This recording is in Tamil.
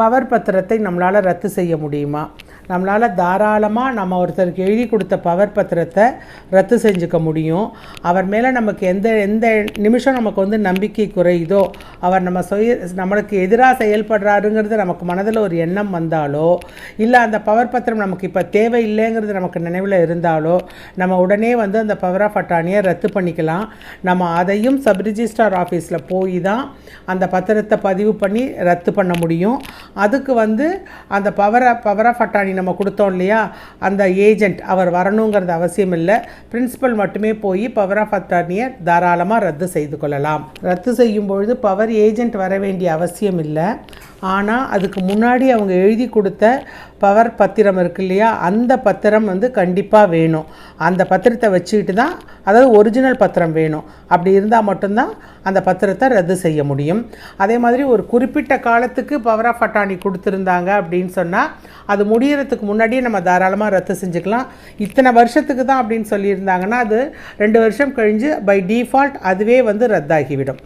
பவர் பத்திரத்தை நம்மளால் ரத்து செய்ய முடியுமா? நம்மளால் தாராளமாக நம்ம ஒருத்தருக்கு எழுதி கொடுத்த பவர் பத்திரத்தை ரத்து செஞ்சுக்க முடியும். அவர் மேலே நமக்கு எந்த எந்த நிமிஷம் நமக்கு வந்து நம்பிக்கை குறையுதோ அவர் நம்ம சுய நம்மளுக்கு எதிராக செயல்படுறாருங்கிறது நமக்கு மனதில் ஒரு எண்ணம் வந்தாலோ இல்லை அந்த பவர் பத்திரம் நமக்கு இப்போ தேவையில்லைங்கிறது நமக்கு நினைவில் இருந்தாலோ நம்ம உடனே வந்து அந்த பவர் ஆஃப் அட்டானியை ரத்து பண்ணிக்கலாம். நம்ம அதையும் சப்ரிஜிஸ்டார் ஆஃபீஸில் போய் தான் அந்த பத்திரத்தை பதிவு பண்ணி ரத்து பண்ண முடியும். அதுக்கு வந்து அந்த பவர் பவர் ஆஃப் அட்டானி நம்ம கொடுத்தோம் இல்லையா? அந்த ஏஜென்ட் அவர் வரணுங்கிறது அவசியம் இல்லை. பிரின்சிபல் மட்டுமே போய் பவர் ஆஃப் அட்டானியை தாராளமாக ரத்து செய்து கொள்ளலாம். ரத்து செய்யும் பொழுது பவர் ஏஜென்ட் வர வேண்டிய அவசியம் இல்லை. ஆனால் அதுக்கு முன்னாடி அவங்க எழுதி கொடுத்த பவர் பத்திரம் இருக்கு இல்லையா? அந்த பத்திரம் வந்து கண்டிப்பாக வேணும். அந்த பத்திரத்தை வச்சுக்கிட்டு தான் அதாவது ஒரிஜினல் பத்திரம் வேணும். அப்படி இருந்தால் மட்டும்தான் அந்த பத்திரத்தை ரத்து செய்ய முடியும். அதே மாதிரி ஒரு குறிப்பிட்ட காலத்துக்கு பவர் ஆஃப் அட்டானி கொடுத்துருந்தாங்க அப்படின்னு சொன்னால் அது முடிகிறதுக்கு முன்னாடியே நம்ம தாராளமாக ரத்து செஞ்சுக்கலாம். இத்தனை வருஷத்துக்கு தான் அப்படின்னு சொல்லியிருந்தாங்கன்னா அது ரெண்டு வருஷம் கழிஞ்சு பை டிஃபால்ட் அதுவே வந்து ரத்தாகிவிடும்.